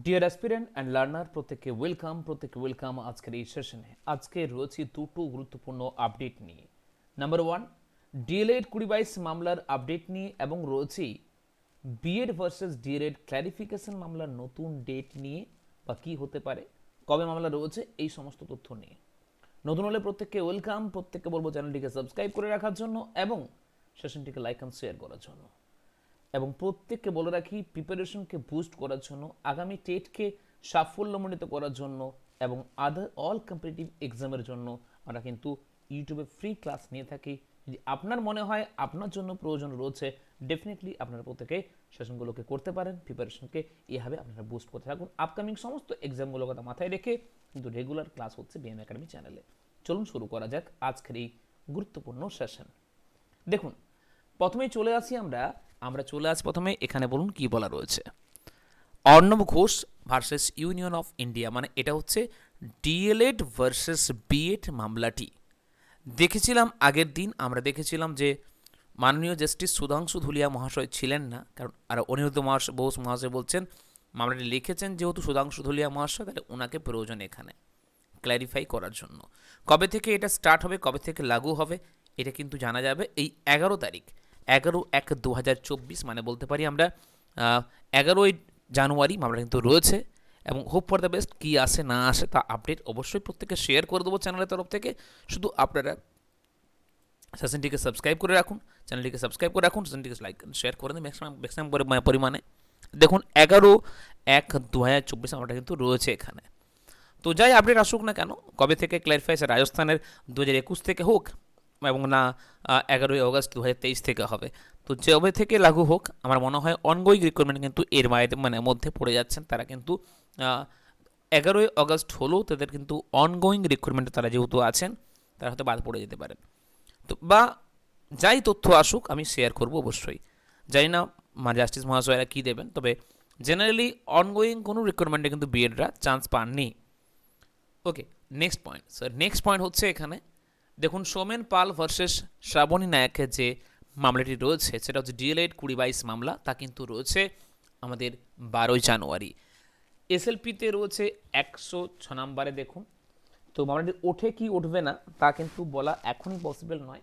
Deer aspirant and learner প্রত্যেককে welcome প্রত্যেককে welcome আজকের এই সেশনে আজকে রয়েছে দুটো গুরুত্বপূর্ণ আপডেট নিয়ে। নাম্বার ওয়ান ডিএলএড কুড়ি বাইশ মামলার আপডেট নিয়ে এবং রয়েছে বিএড ভার্সেস ডিএলএড ক্ল্যারিফিকেশন মামলার নতুন ডেট নিয়ে বা কী হতে পারে, কবে মামলা রয়েছে, এই সমস্ত তথ্য নিয়ে। নতুন হলে প্রত্যেককে ওয়েলকাম প্রত্যেককে বলব চ্যানেলটিকে সাবস্ক্রাইব করে রাখার জন্য এবং সেশনটিকে লাইক অ্যান্ড শেয়ার করার জন্য। এবং প্রত্যেককে বলে রাখি প্রিপারেশনকে বুস্ট করার জন্য, আগামী টেটকে সাফল্যমণ্ডিত করার জন্য এবং আদার অল কম্পিটিটিভ এক্সামের জন্য আমরা কিন্তু ইউটিউবে ফ্রি ক্লাস নিয়ে থাকি। যদি আপনার মনে হয় আপনার জন্য প্রয়োজন রয়েছে ডেফিনেটলি আপনারা প্রত্যেকে সেশনগুলোকে করতে পারেন প্রিপারেশনকে এভাবে আপনারা বুস্ট করতে থাকুন। আপকামিং সমস্ত এক্সামগুলো কথা মাথায় রেখে কিন্তু রেগুলার ক্লাস হচ্ছে বিএম একাডেমি চ্যানেলে চলুন শুরু করা যাক আজকের এই গুরুত্বপূর্ণ সেশন দেখুন, প্রথমেই চলে আসি আমরা আমরা চলে আসি প্রথমে, এখানে বলুন কি বলা রয়েছে। Arnab Ghosh versus union of India মানে এটা হচ্ছে ডিএলএড ভার্সেস বিএড মামলাটি। দেখেছিলাম আগের দিন, আমরা দেখেছিলাম যে মাননীয় জাস্টিস সুধাংশু ধুলিয়া মহাশয় ছিলেন না, কারণ আর অনিরুদ্ধ মহাশয় বোস মহাশয় বলছেন, মামলাটি লিখেছেন যেহেতু সুধাংশু ধুলিয়া মহাশয়, তাহলে ওনাকে প্রয়োজন এখানে ক্ল্যারিফাই করার জন্য। কবে থেকে এটা স্টার্ট হবে, কবে থেকে লাগু হবে, এটা কিন্তু জানা যাবে এই এগারো তারিখ। এগারো এক দু হাজার চব্বিশ মানে বলতে পারি আমরা এগারোই জানুয়ারি মামলা কিন্তু রয়েছে এবং হোপ ফর দ্য বেস্ট কী আসে না আসে তা আপডেট অবশ্যই প্রত্যেকে শেয়ার করে দেবো চ্যানেলের তরফ থেকে। শুধু আপনারা সেশনটিকে সাবস্ক্রাইব করে রাখুন চ্যানেলটিকে সাবস্ক্রাইব করে রাখুন সেশনটিকে লাইক শেয়ার করে দিন ম্যাক্সিমাম ম্যাক্সিমাম পরিমাণে। দেখুন, এগারো এক দু হাজার চব্বিশ আমরা কিন্তু রয়েছে এখানে। তো যাই আপডেট আসুক না কেন, কবে থেকে ক্ল্যারিফাই রাজস্থানের দু হাজার একুশ থেকে হোক এবং না এগারোই অগস্ট দু হাজার তেইশ থেকে হবে। তো যবে থেকে লাগু হোক, আমার মনে হয় অনগোয়িং রিক্রুটমেন্ট কিন্তু এর মায়ের মানে মধ্যে পড়ে যাচ্ছেন। তারা কিন্তু এগারোই অগস্ট হলেও তাদের কিন্তু অনগোয়িং রিক্রুটমেন্টে তারা যেহেতু আছেন, তারা হয়তো বাদ পড়ে যেতে পারেন। তো বা যাই তথ্য আসুক, আমি শেয়ার করব অবশ্যই। জানি না মা জাস্টিস মহাশয়রা কী দেবেন, তবে জেনারেলি অনগোয়িং কোনো রিক্রুটমেন্টে কিন্তু বিএডরা চান্স পাননি। Okay next point sir next point হচ্ছে এখানে দেখুন, সোমেন পাল ভার্সেস শ্রাবণী নায়কের যে মামলাটি রয়েছে, সেটা হচ্ছে ডিএলএড কুড়ি বাইশ মামলা, তা কিন্তু রয়েছে আমাদের বারোই জানুয়ারি। এসএলপিতে রয়েছে একশো ছ নম্বরে দেখুন। তো মামলাটি ওঠে কি উঠবে না, তা কিন্তু বলা এখনই পসিবল নয়।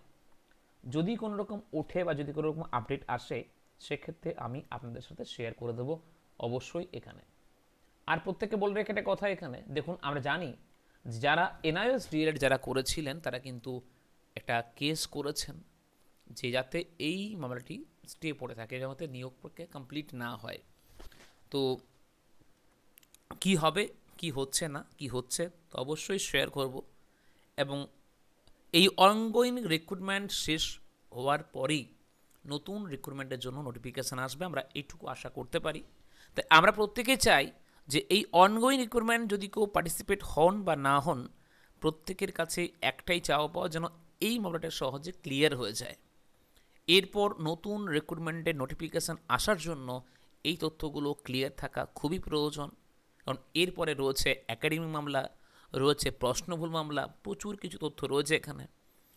যদি কোনো রকম ওঠে বা যদি কোনো রকম আপডেট আসে, সেক্ষেত্রে আমি আপনাদের সাথে শেয়ার করে দেবো অবশ্যই এখানে। আর প্রত্যেককে বলে রেখে একটা কথা এখানে। দেখুন, আমরা জানি যারা এনআইএস ডিএলএড যারা করেছিলেন, তারা কিন্তু একটা কেস করেছেন যে যাতে এই মামলাটি স্টে পড়ে থাকে যাতে নিয়োগ প্রক্রিয়া কমপ্লিট না হয়। তো কি হবে, কি হচ্ছে না, কি হচ্ছে, তো অবশ্যই শেয়ার করব। এবং এই অনগোয়িং রিক্রুটমেন্ট শেষ হওয়ার পরেই নতুন রিক্রুটমেন্টের জন্য নোটিফিকেশান আসবে, আমরা এইটুকু আশা করতে পারি। তাই আমরা প্রত্যেকে চাই যে এই অনগোয়িং রিক্রুটমেন্ট যদি কেউ পার্টিসিপেট হন বা না হন, প্রত্যেকের কাছে একটাই চাওয়া পাওয়া যেন এই মামলাটা সহজে ক্লিয়ার হয়ে যায়। এরপর নতুন রিক্রুটমেন্টের নোটিফিকেশান আসার জন্য এই তথ্যগুলো ক্লিয়ার থাকা খুবই প্রয়োজন। কারণ এরপরে রয়েছে একাডেমি মামলা, রয়েছে প্রশ্নভুল মামলা, প্রচুর কিছু তথ্য রয়েছে এখানে।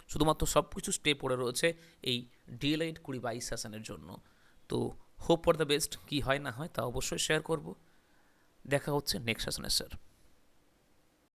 শুধুমাত্র সব কিছু স্টে পড়ে রয়েছে এই ডিএলআইড কুড়ি বাইশ সেশনের জন্য। তো হোপ ফর দ্য বেস্ট কী হয় না হয় তা অবশ্যই শেয়ার করব। দেখা হচ্ছে নেক্সট সেশনে স্যার।